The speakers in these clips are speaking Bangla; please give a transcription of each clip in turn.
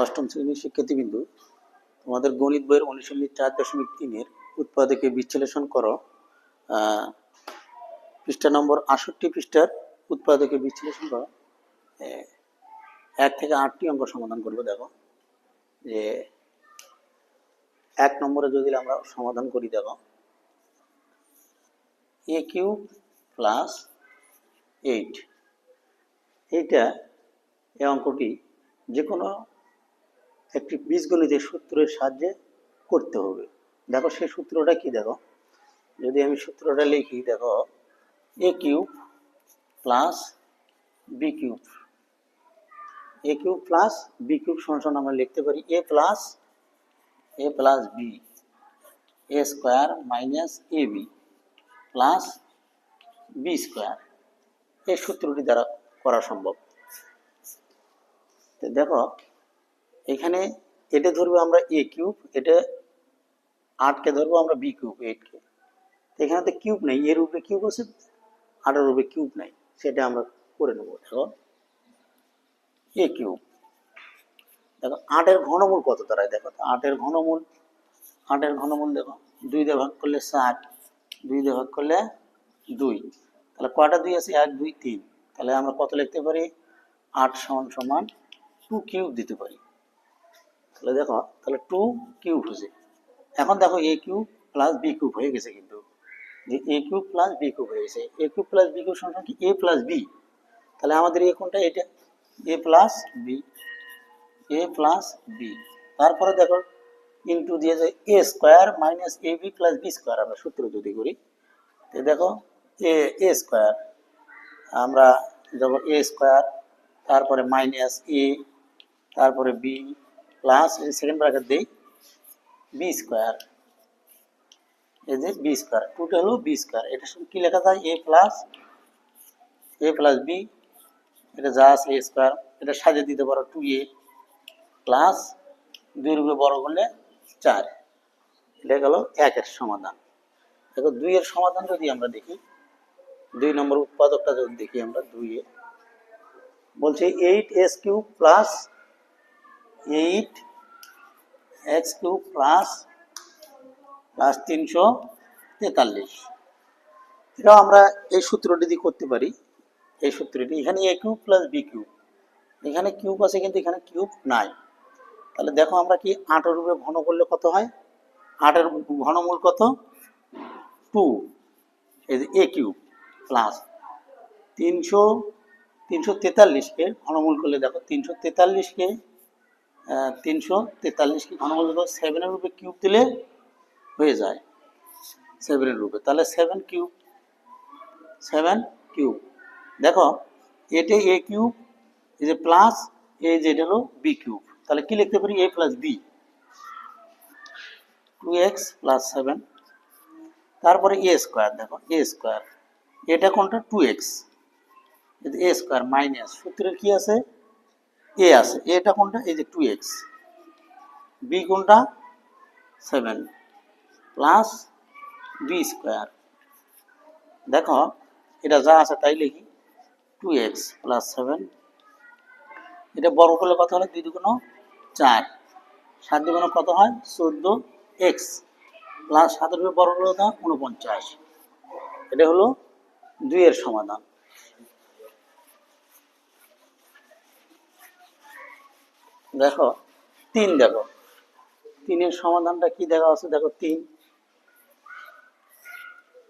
অষ্টম শ্রেণির শিক্ষার্থীবৃন্দু, তোমাদের গণিত বইয়ের উনিশ অনুশীলনী চার দশমিক তিনের উৎপাদকে বিশ্লেষণ করো। পৃষ্ঠা নম্বর আষট্টি পৃষ্ঠার উৎপাদকে বিশ্লেষণ করো। এক থেকে আটটি অঙ্ক সমাধান করব, দেখো। যে এক নম্বরে যদি আমরা সমাধান করি, দেখো। A Q plus eight. এইটা এই অঙ্কটি যে কোনো একটি বীজগণিতের সূত্রের সাহায্যে করতে হবে। দেখো সেই সূত্রটা কি দেখো? যদি আমি সূত্রটা লিখি, দেখো a cube plus b cube a cube plus b cube সমান আমরা লিখতে পারি a plus a plus b a square minus a b plus b square এই সূত্রটি দ্বারা করা সম্ভব। দেখো এখানে এটা ধরবো আমরা এ কিউব এটা আটকে ধরবো আমরা বি কিউব এইটকে এখানে তো কিউব নেই, এর উপরে কিউব আছে, আটের উপরে কিউব নাই, সেটা আমরা করে নেব। দেখো এ কিউব দেখো, আটের ঘনমূল কত দাঁড়ায়? দেখো আটের ঘনমূল আটের ঘনমূল দেখো, দুই দিয়ে ভাগ করলে ষাট, দুই দিয়ে ভাগ করলে দুই। তাহলে কয়টা দুই আছে? এক, দুই, তিন। তাহলে আমরা কত লিখতে পারি? আট সমান সমান টু কিউব দিতে পারি। তাহলে দেখো, তাহলে টু কিউব হয়েছে এখন দেখো a cube plus b cube হয়ে গেছে কিন্তু। যে a cube plus b cube হয়ে গেছে। A cube plus b cube সমান কি? এ প্লাস বি তাহলে আমাদের এ কোনটা? এটা a plus b a plus b তারপরে দেখো ইন্টু দিয়েছে a square minus a b plus b square আমরা সূত্র যদি করি, তো দেখো এ এ স্কোয়ার আমরা যখন এ স্কোয়ার তারপরে মাইনাস এ তারপরে বি প্লাস সেকেন্ড ব্র্যাকেট দিই বি স্কোয়ার এই যে বি স্কোয়ার টুটা হলো বি স্কোয়ার এটা সঙ্গে কী লেখা যায়? A plus a plus b এটা যা আছে এ স্কোয়ার এটা সাজিয়ে দিতে পারো টু এ প্লাস দুই রূপে বড় করলে চার। এটা গেল একের সমাধান। দেখো দুইয়ের সমাধান যদি আমরা দেখি, দুই নম্বর উৎপাদকটা যদি দেখি আমরা দুইয়ে, বলছে eight s cube plus eight, x cube plus plus তিনশো তেতাল্লিশ। এটাও আমরা এই সূত্রটি দিয়ে করতে পারি, এই সূত্রটি। এখানে a cube plus b cube. এখানে কিউব আছে কিন্তু এখানে কিউব নাই। তাহলে দেখো আমরা কি আটের রূপে ঘন করলে কত হয়? আটের ঘনমূল কত? টু, এই যে এ কিউব প্লাস তিনশো তিনশো তেতাল্লিশকে ঘনমূল করলে দেখো, তিনশো তেতাল্লিশকে তিনশো তেতাল্লিশকে ঘনমূল সেভেনের রূপে কিউব দিলে হয়ে যায়। সেভেনের রূপে। তাহলে সেভেন কিউব সেভেন কিউব দেখো এটা এ কিউব এই যে প্লাস এই যে এটা হলো বি কিউব তাহলে কি লিখতে পারি? A plus b two x plus seven তারপরে এ স্কোয়ার দেখো এ স্কোয়ার এটা কোনটা? Two x a square minus সূত্রের কি আছে? এ আছে? এটা কোনটা? এই যে টু এক্স বি কোনটা? সেভেন প্লাস বি স্কোয়ার দেখো, এটা যা আছে তাই লিখি। টু এক্স প্লাস সেভেন এটা বড় করলে কত হলো দুই দুগুণ চার। সাত দুগুণ কত হয়? চোদ্দ এক্স প্লাস উপরে বড় করলে হয়? উনপঞ্চাশ এটা হলো দুইয়ের সমাধান। দেখো, তিন দেখো। তিনের সমাধানটা কি দেখা আছে? দেখো, তিন।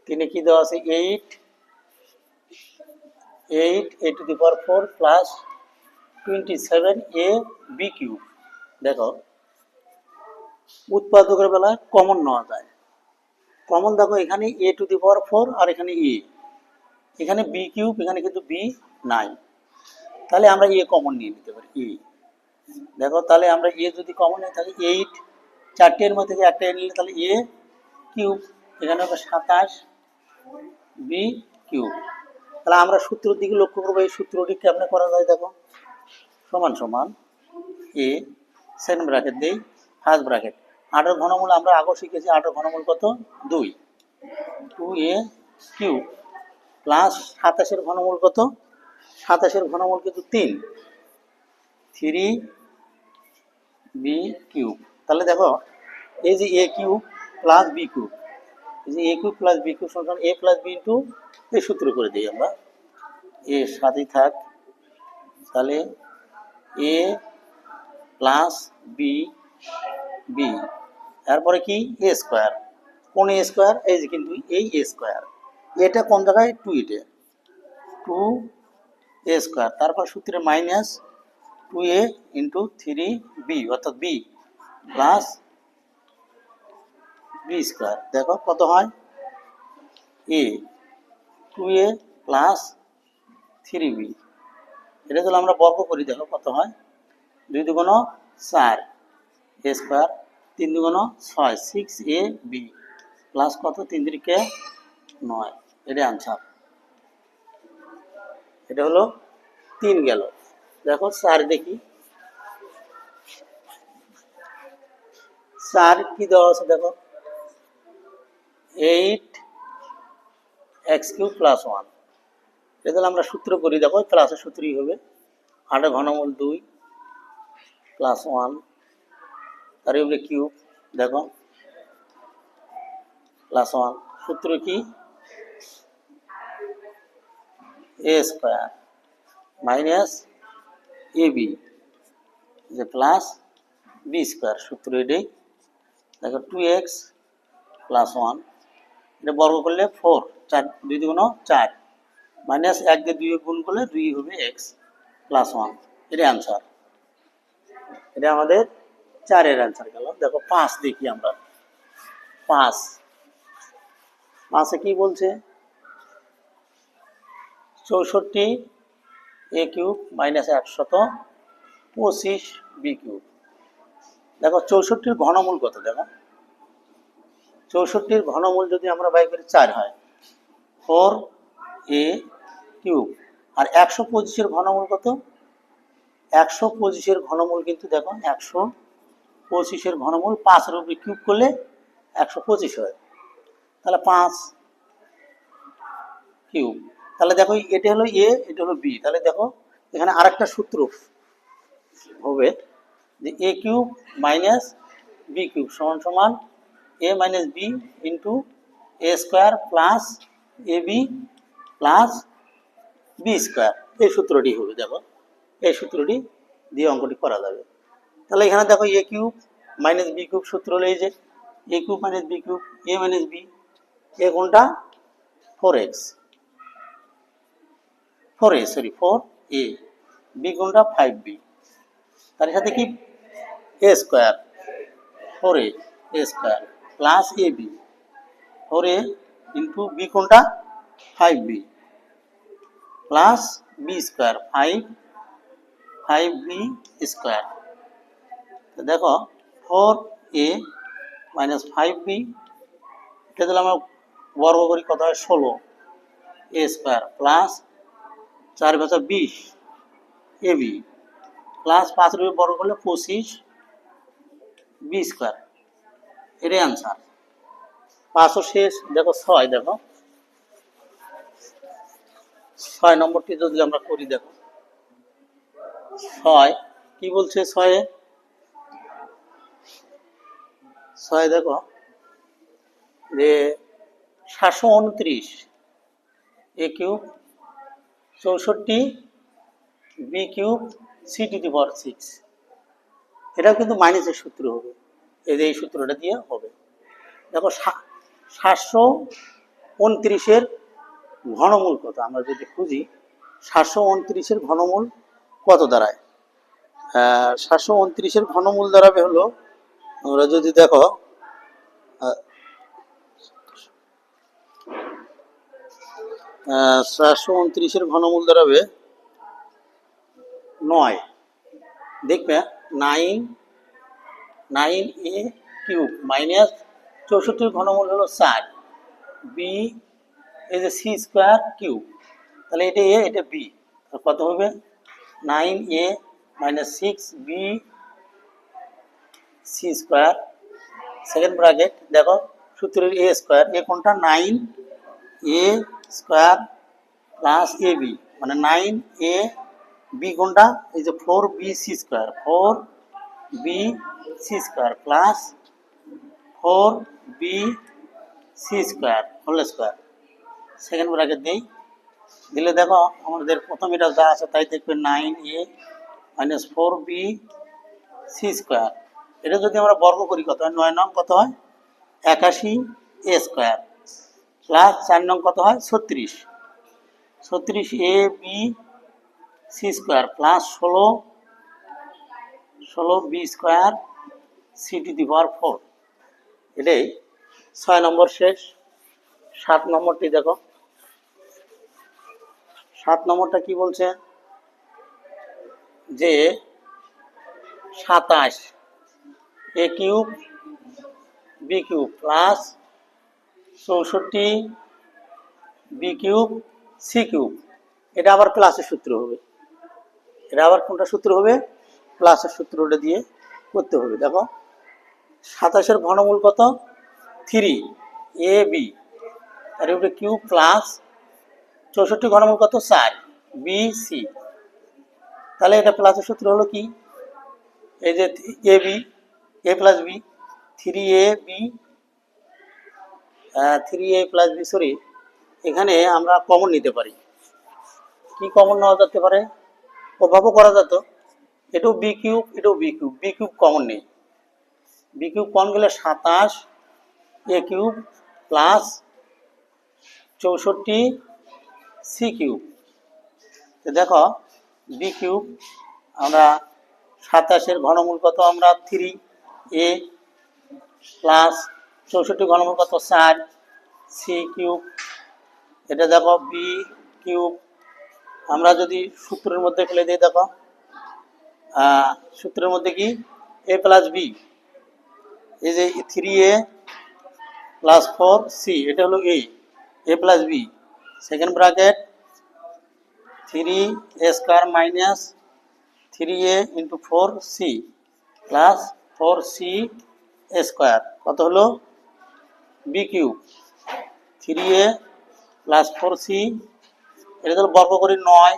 তিনে কি দেওয়া আছে? Eight eight a to the power four plus twenty seven a b cube দেখো, উৎপাদকের বেলায় কমন নেওয়া যায়। কমন দেখো, এখানে এ টু দি পাওয়ার ফোর আর এখানে এ এখানে বি কিউব এখানে কিন্তু বি নাই। তাহলে আমরা এ কমন নিয়ে নিতে পারি এ দেখো, তাহলে আমরা এ যদি কমন নিই, তাহলে এইট চারটের মধ্যে থেকে একটা নিলে তাহলে এ কিউব এখানে হবে সাতাশ বি কিউব তাহলে আমরা সূত্রের দিকে লক্ষ্য করব, এই সূত্রটি কেমনে করা যায় দেখো? সমান সমান এ সেকেন্ড ব্র্যাকেট দেই ফার্স্ট ব্র্যাকেট আটের ঘনমূল আমরা আগেও শিখেছি, আটের ঘনমূল কত? দুই। টু এ কিউ প্লাস সাতাশের ঘনমূল কত? সাতাশের ঘনমূল কিন্তু তিন। থ্রি বি কিউব তাহলে দেখো, এই যে a cube plus b cube এই যে a cube plus b cube সমান এ প্লাস বি ইন্টু এই সূত্র করে দিই আমরা। এ সাথেই থাক, তাহলে এ প্লাস বি বি তারপরে কি? এ স্কোয়ার কোন এ স্কোয়ার এই যে কিন্তু এই এ স্কোয়ার এটা কোন জায়গায়? Two eight two a square তারপর সূত্রে minus two a into three b অর্থাৎ বি প্লাস বি স্কোয়ার দেখো কত হয়? A two a plus three b এটা যদি আমরা বর্গ করি, দেখো কত হয়? দুই দুগুণ চার এ স্কোয়ার তিন দুগুণ ছয় সিক্স এ বি প্লাস কত? তিন তিরিকে নয়। এটা আনসার এটা হলো তিন গেল। দেখো চার দেখি। চার কি দেওয়া আছে দেখো? Eight x cube plus one এটা আমরা সূত্র করি, দেখো প্লাসের সূত্রই হবে? আট ঘনমূল দুই প্লাস ওয়ান তার উপরে কিউব দেখো। প্লাস ওয়ান সূত্র কি? A square minus a b যে প্লাস বি স্কোয়ার সূত্র এটাই দেখো টু এক্স প্লাস ওয়ান এটা বর্গ করলে ফোর চার, দুই দুগুণ চার মাইনাস এক দিয়ে দুই গুণ করলে দুই হবে এক্স প্লাস ওয়ান এটাই আনসার এটা আমাদের চারের অ্যান্সার গেল। দেখো পাঁচ দেখি আমরা। পাঁচ। পাঁচে কি বলছে? চৌষট্টি এ কিউব মাইনাস একশত পঁচিশ বি কিউব দেখো, চৌষট্টির ঘনমূল কত দেখো? চৌষট্টির ঘনমূল যদি আমরা বাই করি চার হয় ফোর এ কিউব আর একশো পঁচিশের ঘনমূল কত? একশো পঁচিশের ঘনমূল কিন্তু দেখো, একশো পঁচিশের ঘনমূল পাঁচের উপরে কিউব করলে একশো পঁচিশ হয়। তাহলে পাঁচ কিউব তাহলে দেখো এটা হলো এ এটা হলো বি তাহলে দেখো এখানে আরেকটা সূত্র হবে যে a cube minus b cube সমান সমান a minus b into a square plus a b plus b square এই সূত্রটি হবে, দেখো। এই সূত্রটি দিয়ে অঙ্কটি করা যাবে। তাহলে এখানে দেখো a cube minus b cube সূত্র হলো এই যে a cube minus b cube a minus b a কোনটা four x four a sorry four a b কোনটা ফাইভ বি তার সাথে কি? A square four a a square plus a b four a into b কোনটা five b plus b square five five b square দেখো four a minus five b এটা দিলে আমরা বর্গ করি কত হয়? ষোলো এ স্কোয়ার প্লাস চার বছর বিশ এ বি প্লাস পাঁচ রুপি বর্গ করলে পঁচিশ বি স্কোয়ার এটাই আনসার পাঁচশো শেষ, দেখো ছয় দেখো। ছয় নম্বরটি যদি আমরা করি, দেখো। ছয়, কি বলছে ছয়ে? ছয়, দেখো। যে সাতশো উনত্রিশ। এ কিউব চৌষট্টি b cube c to the power six এটাও কিন্তু মাইনাসের সূত্র হবে। এই যে এই সূত্রটা দিয়ে হবে। দেখো সাতশো উনত্রিশের ঘনমূল কত? আমরা যদি খুঁজি, সাতশো উনত্রিশের ঘনমূল কত দাঁড়ায়? সাতশো উনত্রিশের ঘনমূল দাঁড়াবে হলো, আমরা যদি দেখো চারশো উনত্রিশের ঘনমূল দাঁড়াবে নয়। দেখবে, nine nine a cube minus চৌষট্টির ঘনমূল হলো চার। বি এই যে সি স্কোয়ার কিউব তাহলে এটা এ এটা বি কত হবে? Nine a minus six b c square second bracket, দেখো, সূত্রের এ স্কোয়ার এ কোনটা? Nine a square plus a b মানে নাইন এ বি কোনটা এই যে four b c square four b c square plus four b c square whole square second bracket দিই। দিলে দেখো আমাদের প্রথম এটা যা আছে তাই দেখবে nine a minus four b c square এটা যদি আমরা বর্গ করি কত হয়? নয় নং কত হয়? একাশি এ স্কোয়ার প্লাস চার নং কত হয়? ছত্রিশ। ছত্রিশ a b c square plus ষোলো ষোলো b square c to the power four এটাই ছয় নম্বর শেষ। সাত নম্বরটি দেখো। সাত নম্বরটা কি বলছে? যে সাতাশ a cube b cube plus চৌষট্টি বি কিউব সি কিউব এটা আবার প্লাসের সূত্র হবে। এটা আবার কোনটা সূত্র হবে? প্লাসের সূত্রটা দিয়ে করতে হবে। দেখো, সাতাশের ঘনমূল কত? থ্রি এ বি আর উপরে কিউ প্লাস চৌষট্টি ঘনমূল কত? চার বি সি তাহলে এটা প্লাসের সূত্র হলো কি? এই যে a b a plus b three a b three a plus b sorry এখানে আমরা কমন নিতে পারি। কি কমন নেওয়া যেতে পারে? ওভাবেও করা যেত। এটাও বি কিউব এটাও b cube b cube common নেই। বি কিউব কমন গেলে সাতাশ এ কিউব প্লাস চৌষট্টি সি কিউব তো দেখো বি কিউব আমরা সাতাশের ঘনমূল কত? আমরা থ্রি এ প্লাস চৌষট্টি ঘনমূল কত? চার। সি কিউব এটা দেখো বি কিউব আমরা যদি সূত্রের মধ্যে ফেলে দিই, দেখো। সূত্রের মধ্যে কি? এ প্লাস বি এই যে three a plus four c এটা হলো a a plus b second bracket three a square minus three a into four c plus four c square কত হলো? B cube three a plus four c এটা তাহলে বর্গ করি নয়।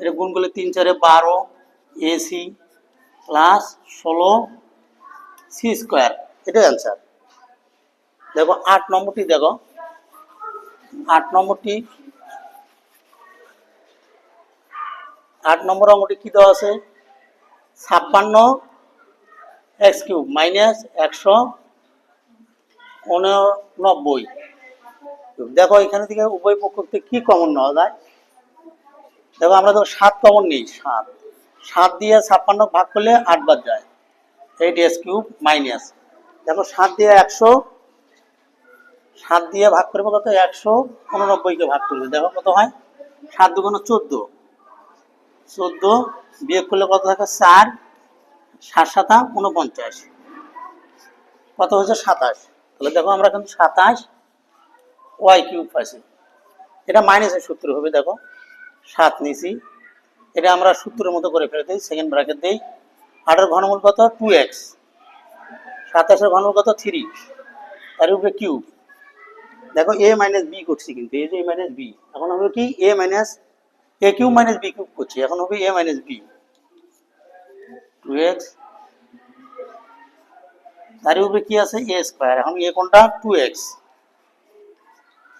এটা গুণ করলে তিন চারে বারো এসি প্লাস ষোলো সি স্কোয়ার এটাই অ্যান্সার দেখো, আট নম্বরটি দেখো। আট নম্বরটি, আট নম্বর অঙ্কটি কী দেওয়া আছে? ছাপ্পান্ন এক্স কিউব মাইনাস একশো উননব্বই। দেখো এখানে থেকে উভয় পক্ষ থেকে কী কমন নেওয়া যায়? দেখো আমরা তো সাত কমন নেই, সাত। সাত দিয়ে ছাপ্পান্ন ভাগ করলে আট বাদ যায়। এইট এস কিউব মাইনাস দেখো সাত দিয়ে একশো, সাত দিয়ে ভাগ করব কত? একশো উননব্বইকে ভাগ করবে দেখো কত হয়? সাত দুগুণ চোদ্দ। চোদ্দ বিয়োগ করলে কত থাকে? চার। সাত সাতা উনপঞ্চাশ। কত হচ্ছে সাতাশ। তাহলে দেখো আমরা কিন্তু সাতাশ ওয়াই কিউব পাইছি। এটা মাইনাসের সূত্র হবে, দেখো। সাত নিছি এটা আমরা সূত্রের মতো করে ফেলে দিই সেকেন্ড ব্র্যাকেট দিই। আটের ঘনমূল কত? টু এক্স সাতাশের ঘনমূল কত? থ্রি তার উপরে কিউব দেখো এ মাইনাস বি করছি কিন্তু, এই যে এ মাইনাস বি এখন হবে কি? A minus a cube minus b cube করছি, এখন হবে a minus b two x তার উপরে কি আছে? এ স্কোয়ার এখন এ কোনটা? টু এক্স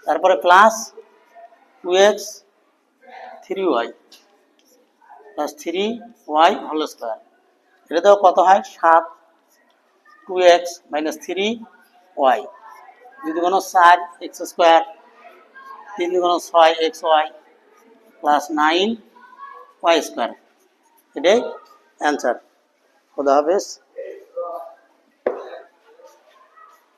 তারপরে plus two x three y plus three y whole square এটা তো কত হয়? সাত two x minus three y যদি কোনো চার এক্স স্কোয়ার তিন কোনো ছয় x y plus nine y square এটাই অ্যান্সার খুদা হাফেজ।